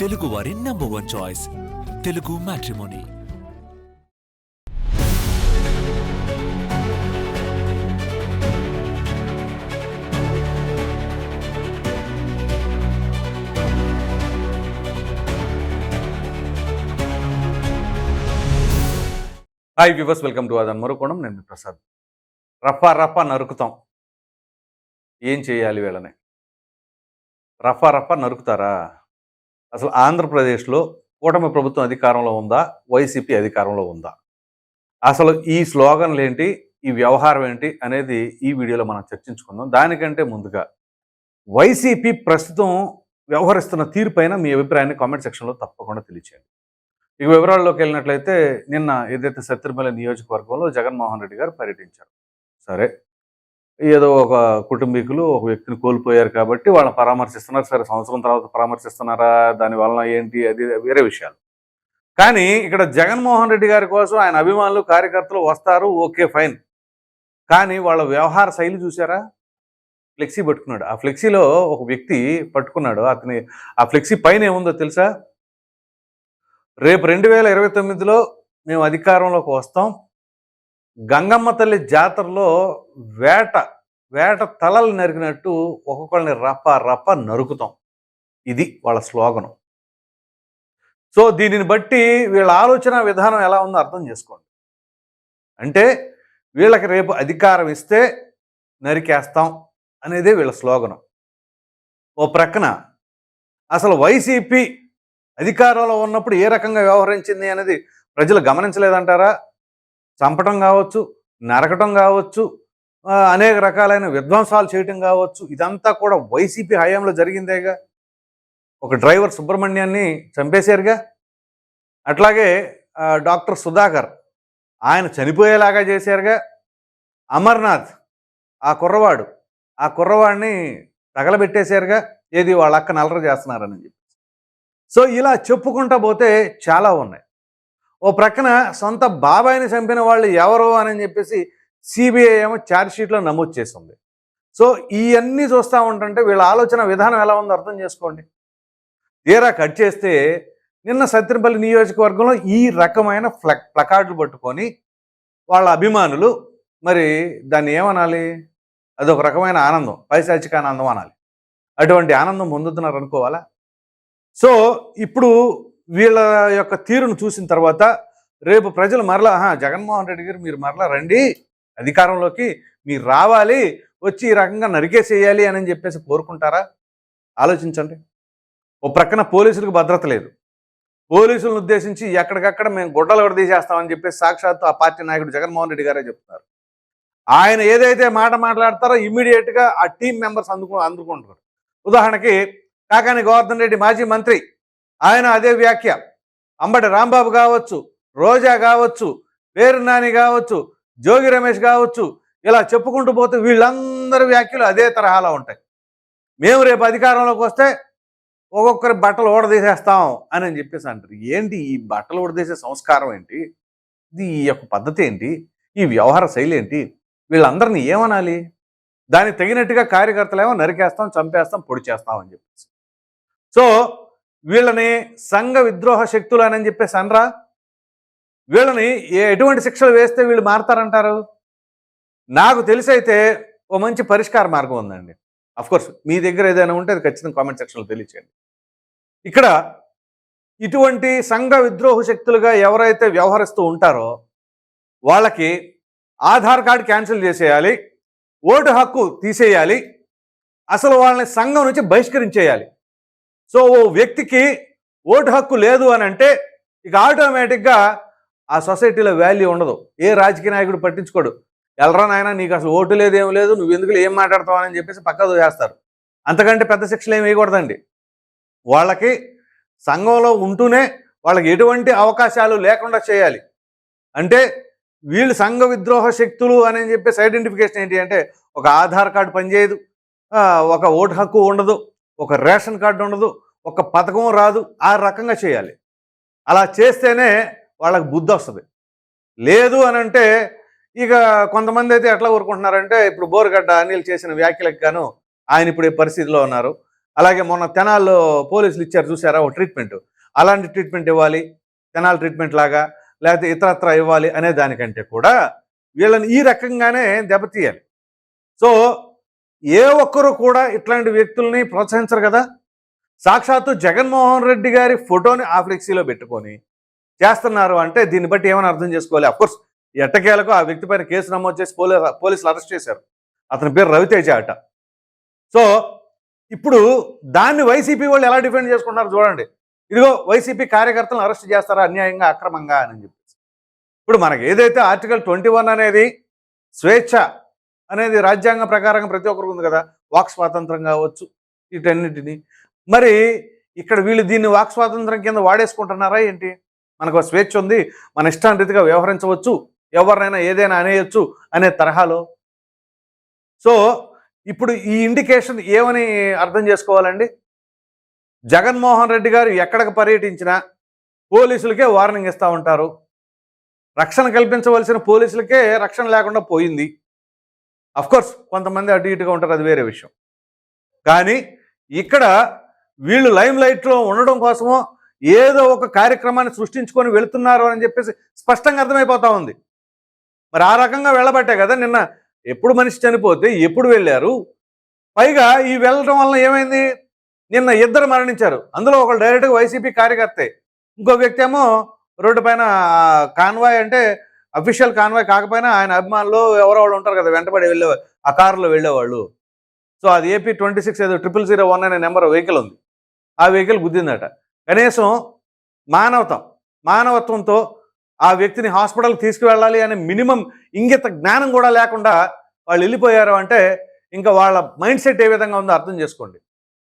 తెలుగు వారి number one choice Telugu matrimony hi viewers welcome to అదన్ మరుకోణం నేను ప్రసాద్ రఫా రఫా నరుకుతాం ఏం చేయాలి వీళ్ళని రఫా రఫా నరుకుతారా అసలు ఆంధ్రప్రదేశ్లో కూటమి ప్రభుత్వం అధికారంలో ఉందా? వైసీపీ అధికారంలో ఉందా? అసలు ఈ స్లోగన్లు ఏంటి? ఈ వ్యవహారం ఏంటి? అనేది ఈ వీడియోలో మనం చర్చించుకుందాం. దానికంటే ముందుగా వైసీపీ ప్రస్తుతం వ్యవహరిస్తున్న తీరుపైన మీ అభిప్రాయాన్ని కామెంట్ సెక్షన్లో తప్పకుండా తెలియచేయండి. ఇక వివరాల్లోకి వెళ్ళినట్లయితే నిన్న ఏదైతే శత్రుమల నియోజకవర్గంలో జగన్మోహన్ రెడ్డి గారు పర్యటించారు. సరే ఏదో ఒక కుటుంబీకులు ఒక వ్యక్తిని కోల్పోయారు కాబట్టి వాళ్ళని పరామర్శిస్తున్నారు. సరే సంవత్సరం తర్వాత పరామర్శిస్తున్నారా? దాని వలన ఏంటి? అది వేరే విషయాలు. కానీ ఇక్కడ జగన్మోహన్ రెడ్డి గారి కోసం ఆయన అభిమానులు కార్యకర్తలు వస్తారు. Okay fine. కానీ వాళ్ళ వ్యవహార శైలి చూసారా ఫ్లెక్సీ పట్టుకున్నాడు. ఆ ఫ్లెక్సీలో ఒక వ్యక్తి పట్టుకున్నాడు. అతని ఆ ఫ్లెక్సీ పైన ఏముందో తెలుసా? రేపు రెండు వేల ఇరవై తొమ్మిదిలో మేము అధికారంలోకి వస్తాం. గంగమ్మ తల్లి జాతరలో వేట వేట తలలు నరికినట్టు ఒక్కొక్కరిని రప రప నరుకుతాం. ఇది వాళ్ళ స్లోగనం. సో దీనిని బట్టి వీళ్ళ ఆలోచన విధానం ఎలా ఉందో అర్థం చేసుకోండి. అంటే వీళ్ళకి రేపు అధికారం ఇస్తే నరికేస్తాం అనేదే వీళ్ళ స్లోగనం. ఓ ప్రక్కన అసలు వైసీపీ అధికారంలో ఉన్నప్పుడు ఏ రకంగా వ్యవహరించింది అనేది ప్రజలు గమనించలేదంటారా? చంపటం కావచ్చు నరకటం కావచ్చు అనేక రకాలైన విధ్వంసాలు చేయటం కావచ్చు. ఇదంతా కూడా వైసీపీ హయాంలో జరిగిందేగా? ఒక డ్రైవర్ సుబ్రహ్మణ్యాన్ని చంపేశారుగా? అట్లాగే డాక్టర్ సుధాకర్ ఆయన చనిపోయేలాగా చేశారుగా? అమర్నాథ్ ఆ కుర్రవాడు ఆ కుర్రవాడిని తగలబెట్టేశారుగా? ఏది వాళ్ళ అక్క నలర చేస్తున్నారని చెప్పి సో ఇలా చెప్పుకుంటా పోతే చాలా ఉన్నాయి. ఓ ప్రక్కన సొంత బాబాయిని చంపిన వాళ్ళు ఎవరు అని చెప్పేసి సిబిఐ ఏమో ఛార్జ్షీట్లో నమోదు చేసింది. సో ఇవన్నీ చూస్తూ ఉంటుంటే వీళ్ళ ఆలోచన విధానం ఎలా ఉందో అర్థం చేసుకోండి. తీరా కట్ చేస్తే నిన్న సత్యనపల్లి నియోజకవర్గంలో ఈ రకమైన ఫ్లక్ ప్లకార్డులు పట్టుకొని వాళ్ళ అభిమానులు మరి దాన్ని ఏమనాలి? అదొక రకమైన ఆనందం పైశాచిక ఆనందం అనాలి. అటువంటి ఆనందం పొందుతున్నారు అనుకోవాలా సో ఇప్పుడు వీళ్ళ యొక్క తీరును చూసిన తర్వాత రేపు ప్రజలు మరలా జగన్మోహన్ రెడ్డి గారు మీరు మరలా రండి అధికారంలోకి మీరు రావాలి వచ్చి ఈ రకంగా నరికేసేయాలి అని చెప్పేసి కోరుకుంటారా? ఆలోచించండి. ఓ ప్రక్కన పోలీసులకు భద్రత లేదు. పోలీసులను ఉద్దేశించి ఎక్కడికక్కడ మేము గుడ్డలు కూడా తీసేస్తామని చెప్పేసి సాక్షాత్తు ఆ పార్టీ నాయకుడు జగన్మోహన్ రెడ్డి గారే చెప్తున్నారు. ఆయన ఏదైతే మాట మాట్లాడతారో ఇమ్మీడియట్గా ఆ టీం మెంబర్స్ అందుకు అందుకుంటారు. ఉదాహరణకి కాకాని గోవర్ధన్ రెడ్డి మాజీ మంత్రి ఆయన అదే వ్యాఖ్య. అంబటి రాంబాబు కావచ్చు రోజా కావచ్చు పేరు నాని కావచ్చు జోగి రమేష్ కావచ్చు ఇలా చెప్పుకుంటూ పోతే వీళ్ళందరి వ్యాఖ్యలు అదే తరహాలో ఉంటాయి. మేము రేపు అధికారంలోకి వస్తే ఒక్కొక్కరి బట్టలు ఊడదీసేస్తాం అని అని చెప్పేసి అంటారు. ఏంటి ఈ బట్టలు ఊడదీసే సంస్కారం ఏంటి? ఇది ఈ యొక్క పద్ధతి ఏంటి? ఈ వ్యవహార శైలి ఏంటి? వీళ్ళందరినీ ఏమనాలి? దానికి తగినట్టుగా కార్యకర్తలేమో నరికేస్తాం చంపేస్తాం పొడి చేస్తాం అని చెప్పేసి. సో వీళ్ళని సంఘ విద్రోహ శక్తులు అని చెప్పేసి అనరా? వీళ్ళని ఏ- ఎటువంటి శిక్షలు వేస్తే వీళ్ళు మారతారంటారు? నాకు తెలిసి అయితే ఓ మంచి పరిష్కార మార్గం ఉందండి. కోర్స్ మీ దగ్గర ఏదైనా ఉంటే అది ఖచ్చితంగా కామెంట్ సెక్షన్లో తెలియచేయండి. ఇక్కడ ఇటువంటి సంఘ విద్రోహ శక్తులుగా ఎవరైతే వ్యవహరిస్తూ ఉంటారో వాళ్ళకి ఆధార్ కార్డు క్యాన్సిల్ చేసేయాలి ఓటు హక్కు తీసేయాలి అసలు వాళ్ళని సంఘం నుంచి బహిష్కరించేయాలి. సో ఓ వ్యక్తికి ఓటు హక్కు లేదు అని అంటే ఇక ఆటోమేటిక్గా ఆ సొసైటీలో వాల్యూ ఉండదు. ఏ రాజకీయ నాయకుడు పట్టించుకోడు. ఎలరా నాయన నీకు అసలు ఓటు లేదు ఏం లేదు నువ్వు ఎందుకు ఏం మాట్లాడతావు అని చెప్పేసి పక్కకు చేస్తారు అంతకంటే పెద్ద శిక్షలు ఏమి వేయకూడదండి. వాళ్ళకి సంఘంలో ఉంటూనే వాళ్ళకి ఎటువంటి అవకాశాలు లేకుండా చేయాలి. అంటే వీళ్ళు సంఘ విద్రోహ శక్తులు అని చెప్పేసి ఐడెంటిఫికేషన్ ఏంటి అంటే ఒక ఆధార్ కార్డు పనిచేయదు. ఒక ఓటు హక్కు ఉండదు. ఒక రేషన్ కార్డు ఉండదు. ఒక పథకం రాదు ఆ రకంగా చేయాలి. అలా చేస్తేనే వాళ్ళకి బుద్ధి వస్తుంది. లేదు అని అంటే ఇక కొంతమంది అయితే ఎట్లా ఊరుకుంటున్నారంటే ఇప్పుడు బోరుగడ్డ అనిల్ చేసిన వ్యాఖ్యలకు గాను ఆయన ఇప్పుడు ఈ పరిస్థితిలో ఉన్నారు. అలాగే మొన్న తెనాల్లో పోలీసులు ఇచ్చారు చూసారా ఒక ట్రీట్మెంట్. అలాంటి ట్రీట్మెంట్ ఇవ్వాలి తెనాల్ ట్రీట్మెంట్ లాగా లేకపోతే ఇతరత్ర ఇవ్వాలి అనే దానికంటే కూడా వీళ్ళని ఈ రకంగానే దెబ్బతీయాలి. సో ఏ ఒక్కరు కూడా ఇట్లాంటి వ్యక్తుల్ని ప్రోత్సహించరు కదా? సాక్షాత్తు జగన్మోహన్ రెడ్డి గారి ఫోటోని ఆ ఫ్లెక్సీలో పెట్టుకొని చేస్తున్నారు అంటే దీన్ని బట్టి ఏమైనా అర్థం చేసుకోవాలి? అఫ్కోర్స్ ఎట్టకేలకు ఆ వ్యక్తి పైన కేసు నమోదు చేసి పోలీ పోలీసులు అరెస్ట్ చేశారు. అతని పేరు రవితేజ అట. సో ఇప్పుడు దాన్ని వైసీపీ వాళ్ళు ఎలా డిఫెండ్ చేసుకుంటున్నారు చూడండి. ఇదిగో వైసీపీ కార్యకర్తలను అరెస్ట్ చేస్తారా అన్యాయంగా అక్రమంగా అని చెప్పేసి. ఇప్పుడు మనకి ఏదైతే ఆర్టికల్ ట్వంటీ వన్ అనేది స్వేచ్ఛ అనేది రాజ్యాంగ ప్రకారంగా ప్రతి ఒక్కరికి ఉంది కదా. వాక్ స్వాతంత్రం కావచ్చు వీటన్నిటిని మరి ఇక్కడ వీళ్ళు దీన్ని వాక్ స్వాతంత్రం కింద వాడేసుకుంటున్నారా ఏంటి? మనకు స్వేచ్ఛ ఉంది. మన ఇష్టానురీతిగా వ్యవహరించవచ్చు. ఎవరినైనా ఏదైనా అనేయచ్చు అనే తరహాలో. సో ఇప్పుడు ఈ ఇండికేషన్ ఏమని అర్థం చేసుకోవాలండి? జగన్మోహన్ రెడ్డి గారు ఎక్కడికి పర్యటించినా పోలీసులకే వార్నింగ్ ఇస్తూ ఉంటారు. రక్షణ కల్పించవలసిన పోలీసులకే రక్షణ లేకుండా పోయింది. కోర్స్ కొంతమంది అటు ఇటుగా ఉంటారు. అది వేరే విషయం. కానీ ఇక్కడ వీళ్ళు లైమ్ లైట్లో ఉండడం కోసమో ఏదో ఒక కార్యక్రమాన్ని సృష్టించుకొని వెళుతున్నారు అని చెప్పేసి స్పష్టంగా అర్థమైపోతా ఉంది. మరి ఆ రకంగా వెళ్ళబట్టే కదా నిన్న ఎప్పుడు మనిషి చనిపోతే ఎప్పుడు వెళ్ళారు? పైగా ఈ వెళ్ళడం వల్ల ఏమైంది? నిన్న ఇద్దరు మరణించారు. అందులో ఒకరు డైరెక్ట్గా వైసీపీ కార్యకర్తే. ఇంకో వ్యక్తి ఏమో రోడ్డు పైన కాన్వాయ్ అంటే అఫీషియల్ కాన్వాయ్ కాకపోయినా ఆయన అభిమానులు ఎవరో వాళ్ళు ఉంటారు కదా వెంటబడి వెళ్ళే ఆ కారులో వెళ్ళేవాళ్ళు. సో అది ఏపీ ట్వంటీ సిక్స్ ఏదో ట్రిపుల్ జీరో వన్ అనే నెంబర్ వెహికల్ ఉంది. ఆ వెహికల్ గుద్దిందట. కనీసం మానవతం మానవత్వంతో ఆ వ్యక్తిని హాస్పిటల్కి తీసుకువెళ్ళాలి అనే మినిమం ఇంగిత జ్ఞానం కూడా లేకుండా వాళ్ళు వెళ్ళిపోయారు అంటే ఇంకా వాళ్ళ మైండ్ సెట్ ఏ విధంగా ఉందో అర్థం చేసుకోండి.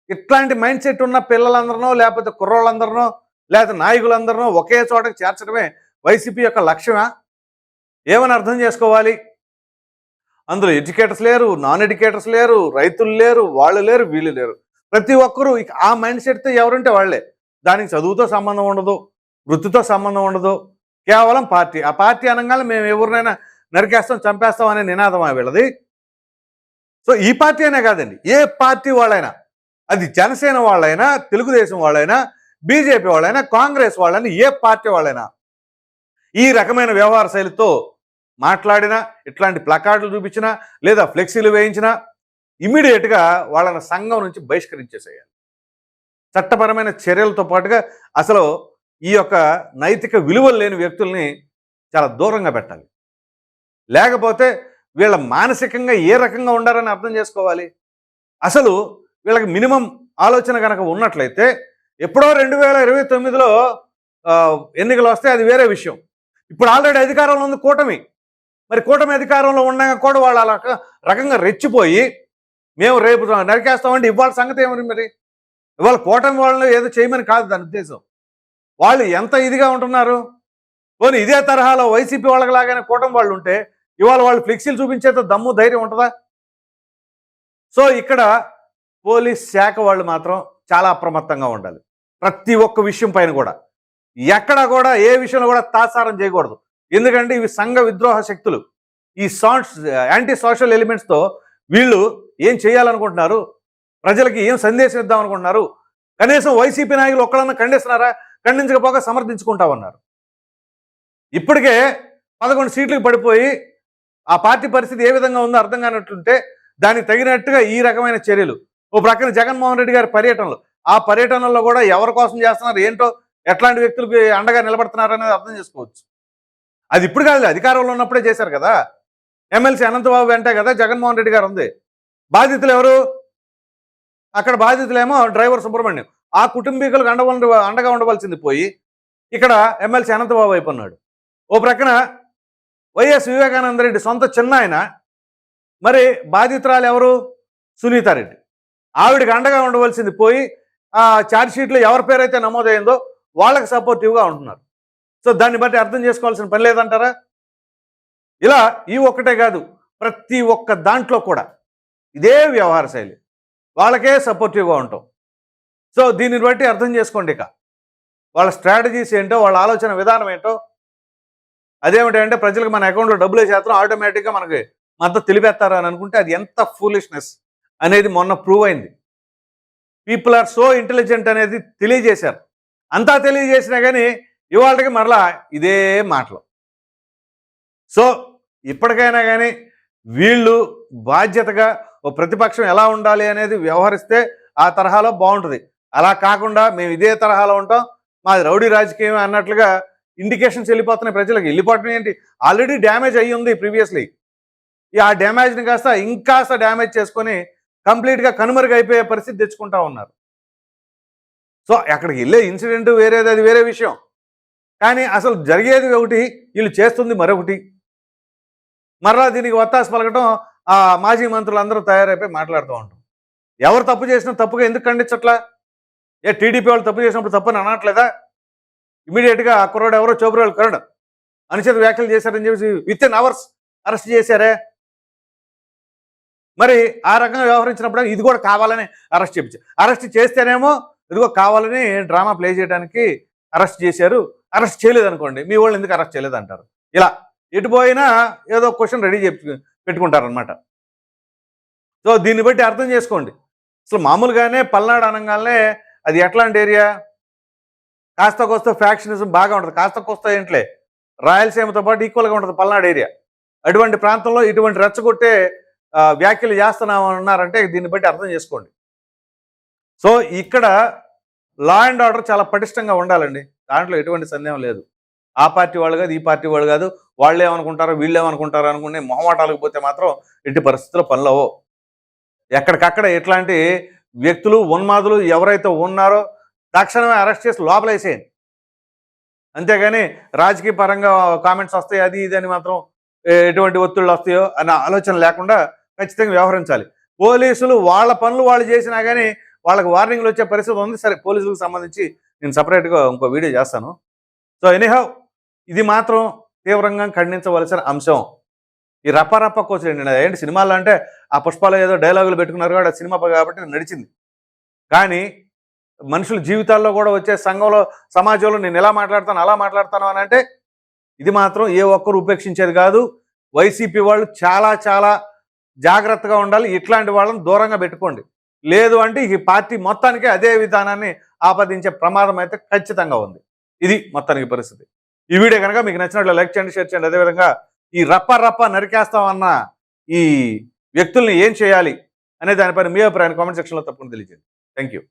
ఇట్లాంటి మైండ్ సెట్ ఉన్న పిల్లలందరినో లేకపోతే కుర్రోళ్ళందరినో లేకపోతే నాయకులందరినో ఒకే చోటకి చేర్చడమే వైసీపీ యొక్క లక్ష్యమా? ఏమని అర్థం చేసుకోవాలి? అందులో ఎడ్యుకేటర్స్ లేరు నాన్ ఎడ్యుకేటర్స్ లేరు రైతులు లేరు వాళ్ళు లేరు వీళ్ళు లేరు. ప్రతి ఒక్కరూ ఇక ఆ మైండ్ సెట్తో ఎవరంటే వాళ్ళే. దానికి చదువుతో సంబంధం ఉండదు వృత్తితో సంబంధం ఉండదు కేవలం పార్టీ. ఆ పార్టీ అనగానే మేము ఎవరినైనా నరికేస్తాం చంపేస్తాం అనే నినాదం ఆ వీళ్ళది. సో ఈ పార్టీ అనే కాదండి. ఏ పార్టీ వాళ్ళైనా అది జనసేన వాళ్ళైనా తెలుగుదేశం వాళ్ళైనా బీజేపీ వాళ్ళైనా కాంగ్రెస్ వాళ్ళైనా ఏ పార్టీ వాళ్ళైనా ఈ రకమైన వ్యవహార శైలితో మాట్లాడినా ఇట్లాంటి ప్లకార్డులు చూపించినా లేదా ఫ్లెక్సీలు వేయించినా ఇమీడియట్గా వాళ్ళని సంఘం నుంచి బహిష్కరించేసేయాలి. చట్టపరమైన చర్యలతో పాటుగా అసలు ఈ యొక్క నైతిక విలువలు లేని వ్యక్తుల్ని చాలా దూరంగా పెట్టాలి. లేకపోతే వీళ్ళ మానసికంగా ఏ రకంగా ఉండారని అర్థం చేసుకోవాలి? అసలు వీళ్ళకి మినిమం ఆలోచన కనుక ఉన్నట్లయితే ఎప్పుడో రెండు వేల ఇరవై తొమ్మిదిలో ఎన్నికలు వస్తే అది వేరే విషయం. ఇప్పుడు ఆల్రెడీ అధికారంలో ఉంది కూటమి. మరి కూటమి అధికారంలో ఉండగా కూడా వాళ్ళు అలా రకంగా రెచ్చిపోయి మేము రేపు నరికేస్తామంటే ఇవాళ సంగతి ఏమని మరి? ఇవాళ కూటమి వాళ్ళని ఏదో చేయమని కాదు దాని ఉద్దేశం. వాళ్ళు ఎంత ఇదిగా ఉంటున్నారు? పోనీ ఇదే తరహాలో వైసీపీ వాళ్ళకి లాగానే కూటమి వాళ్ళు ఉంటే ఇవాళ వాళ్ళు ఫ్లెక్సీలు చూపించేత దమ్ము ధైర్యం ఉంటుందా? సో ఇక్కడ పోలీస్ శాఖ వాళ్ళు మాత్రం చాలా అప్రమత్తంగా ఉండాలి. ప్రతి ఒక్క విషయం పైన కూడా. ఎక్కడ కూడా ఏ విషయంలో కూడా తాసారం చేయకూడదు. ఎందుకంటే ఇవి సంఘ విద్రోహ శక్తులు. ఈ సాట్స్ యాంటీ సోషల్ ఎలిమెంట్స్తో వీళ్ళు ఏం చేయాలనుకుంటున్నారు? ప్రజలకి ఏం సందేశం ఇద్దాం అనుకుంటున్నారు? కనీసం వైసీపీ నాయకులు ఒక్కడన్నా ఖండిస్తున్నారా? ఖండించకపోక సమర్థించుకుంటామన్నారు ఇప్పటికే పదకొండు సీట్లకు పడిపోయి ఆ పార్టీ పరిస్థితి ఏ విధంగా ఉందో అర్థం కానట్లుంటే దానికి తగినట్టుగా ఈ రకమైన చర్యలు. ఓ ప్రక్కన జగన్మోహన్ రెడ్డి గారి పర్యటనలు. ఆ పర్యటనలో కూడా ఎవరి కోసం చేస్తున్నారు? ఏంటో ఎట్లాంటి వ్యక్తులకు అండగా నిలబడుతున్నారు అనేది అర్థం చేసుకోవచ్చు. అది ఇప్పుడు కాదు అధికారంలో ఉన్నప్పుడే చేశారు కదా? ఎమ్మెల్సీ అనంతబాబు వెంటే కదా జగన్మోహన్ రెడ్డి గారు ఉంది. బాధితులు ఎవరు అక్కడ బాధితులేమో డ్రైవర్ సుబ్రహ్మణ్యం. ఆ కుటుంబీకులకు అండ ఉండ- అండగా ఉండవలసింది పోయి ఇక్కడ ఎమ్మెల్సీ అనంతబాబు అయిపోన్నాడు ఓ ప్రక్కన వైఎస్ వివేకానంద రెడ్డి సొంత చిన్న ఆయన మరి బాధితురాలు ఎవరు సునీతారెడ్డి. ఆవిడకి అండగా ఉండవలసింది పోయి ఆ ఛార్జ్షీట్లో ఎవరి పేరైతే నమోదైందో వాళ్ళకి సపోర్టివ్గా ఉంటున్నారు. సో దాన్ని బట్టి అర్థం చేసుకోవాల్సిన పని లేదంటారా? ఇలా ఈ ఒక్కటే కాదు ప్రతి ఒక్క దాంట్లో కూడా ఇదే వ్యవహార శైలి. వాళ్ళకే సపోర్టివ్గా ఉంటాం. సో దీన్ని బట్టి అర్థం చేసుకోండి ఇక. వాళ్ళ స్ట్రాటజీస్ ఏంటో వాళ్ళ ఆలోచన విధానం ఏంటో. అదేమిటంటే ప్రజలకు మన అకౌంట్లో డబ్బులు వేసేస్తాం ఆటోమేటిక్గా మనకి మద్దతు తెలిపేస్తారు అని అనుకుంటే అది ఎంత ఫూలిష్నెస్ అనేది మొన్న ప్రూవ్ అయింది. పీపుల్ ఆర్ సో ఇంటెలిజెంట్ అనేది తెలియజేశారు. అంతా తెలియజేసినా కానీ ఇవాళకి మరలా ఇదే మాటలు. సో ఇప్పటికైనా కానీ వీళ్ళు బాధ్యతగా ప్రతిపక్షం ఎలా ఉండాలి అనేది వ్యవహరిస్తే ఆ తరహాలో బాగుంటుంది. అలా కాకుండా మేము ఇదే తరహాలో ఉంటాం. మాది రౌడీ రాజకీయం అన్నట్లుగా ఇండికేషన్స్ వెళ్ళిపోతున్నాయి ప్రజలకు. వెళ్ళిపోవటం ఏంటి? ఆల్రెడీ డ్యామేజ్ అయ్యి ఉంది ప్రీవియస్లీ ఈ ఆ డ్యామేజ్ని కాస్త ఇంకాస్త డ్యామేజ్ చేసుకొని కంప్లీట్గా కనుమరుగైపోయే పరిస్థితి తెచ్చుకుంటా ఉన్నారు. సో అక్కడికి వెళ్ళే ఇన్సిడెంట్ వేరేది అది వేరే విషయం. కానీ అసలు జరిగేది ఒకటి వీళ్ళు చేస్తుంది మరొకటి. మరలా దీనికి వత్తాసు పలకటం ఆ మాజీ మంత్రులు అందరూ తయారైపోయి మాట్లాడుతూ ఉంటాం. ఎవరు తప్పు చేసినా తప్పుగా ఎందుకు ఖండించట్లా? ఏ టీడీపీ వాళ్ళు తప్పు చేసినప్పుడు తప్పని అనట్లేదా? ఇమీడియట్గా ఆ కుర్రాడు ఎవరో చోబురాలు కరుణ అనుచిత వ్యాఖ్యలు చేశారని చెప్పేసి విత్ ఇన్ అవర్స్ అరెస్ట్ చేశారే. మరి ఆ రకంగా వ్యవహరించినప్పుడు ఇది కూడా కావాలని అరెస్ట్ చేయించారు అరెస్ట్ చేస్తేనేమో ఇదిగో కావాలని డ్రామా ప్లే చేయడానికి అరెస్ట్ చేశారు. అరెస్ట్ చేయలేదు అనుకోండి మీ వాళ్ళు ఎందుకు అరెస్ట్ చేయలేదు అంటారు ఇలా ఎటు పోయినా ఏదో క్వశ్చన్ రెడీ చెప్పి పెట్టుకుంటారనమాట సో దీన్ని బట్టి అర్థం చేసుకోండి. అసలు మామూలుగానే పల్నాడు అనగానే అది ఎట్లాంటి ఏరియా? కాస్త కోస్త ఫ్యాక్షనిజం బాగా ఉంటుంది. కాస్త కోస్త ఏంట్లే? రాయలసీమతో పాటు ఈక్వల్గా ఉంటుంది పల్నాడు ఏరియా. అటువంటి ప్రాంతంలో ఇటువంటి రెచ్చగొట్టే వ్యాఖ్యలు చేస్తున్నామన్నారంటే దీన్ని బట్టి అర్థం చేసుకోండి. సో ఇక్కడ లా అండ్ ఆర్డర్ చాలా పటిష్టంగా ఉండాలండి. దాంట్లో ఎటువంటి సందేహం లేదు. ఆ పార్టీ వాళ్ళు కాదు ఈ పార్టీ వాళ్ళు కాదు. వాళ్ళు ఏమనుకుంటారో వీళ్ళు ఏమనుకుంటారో అనుకునే మొహమాటాలకు పోతే మాత్రం ఎట్టి పరిస్థితుల్లో పనులవో ఎక్కడికక్కడ ఇట్లాంటి వ్యక్తులు ఉన్మాదులు ఎవరైతే ఉన్నారో తక్షణమే అరెస్ట్ చేసి లోపలేసేయండి అంతేగాని రాజకీయ పరంగా కామెంట్స్ వస్తాయి అది ఇది అని మాత్రం ఎటువంటి ఒత్తిళ్ళు వస్తాయో అన్న ఆలోచన లేకుండా ఖచ్చితంగా వ్యవహరించాలి. పోలీసులు వాళ్ళ పనులు వాళ్ళు చేసినా కానీ వాళ్ళకి వార్నింగ్లు వచ్చే పరిస్థితి ఉంది. సరే పోలీసులకు సంబంధించి నేను సపరేట్గా ఇంకో వీడియో చేస్తాను. సో ఎనీహౌ ఇది మాత్రం తీవ్రంగా ఖండించవలసిన అంశం. ఈ రపరప కోసం కోచండి ఏంటి సినిమాలు అంటే ఆ పుష్పాలు ఏదో డైలాగులు పెట్టుకున్నారు కాబట్టి సినిమా కాబట్టి నడిచింది. కానీ మనుషుల జీవితాల్లో కూడా వచ్చే సంఘంలో సమాజంలో నేను ఎలా మాట్లాడతాను అలా మాట్లాడతాను అని అంటే ఇది మాత్రం ఏ ఒక్కరు ఉపేక్షించేది కాదు. వైసీపీ వాళ్ళు చాలా చాలా జాగ్రత్తగా ఉండాలి. ఇట్లాంటి వాళ్ళని దూరంగా పెట్టుకోండి. లేదు అంటే ఈ పార్టీ మొత్తానికి అదే విధానాన్ని ఆపాదించే ప్రమాదం అయితే ఖచ్చితంగా ఉంది. ఇది మొత్తానికి పరిస్థితి. ఈ వీడియో కనుక మీకు నచ్చినట్లు లైక్ చేయండి షేర్ చేయండి. అదేవిధంగా ఈ రప్ప రప్ప నరికేస్తామన్న ఈ వ్యక్తుల్ని ఏం చేయాలి అనే దానిపైన మీ అభిప్రాయాన్ని కామెంట్ సెక్షన్లో తప్పకుండా తెలియజేయండి. Thank you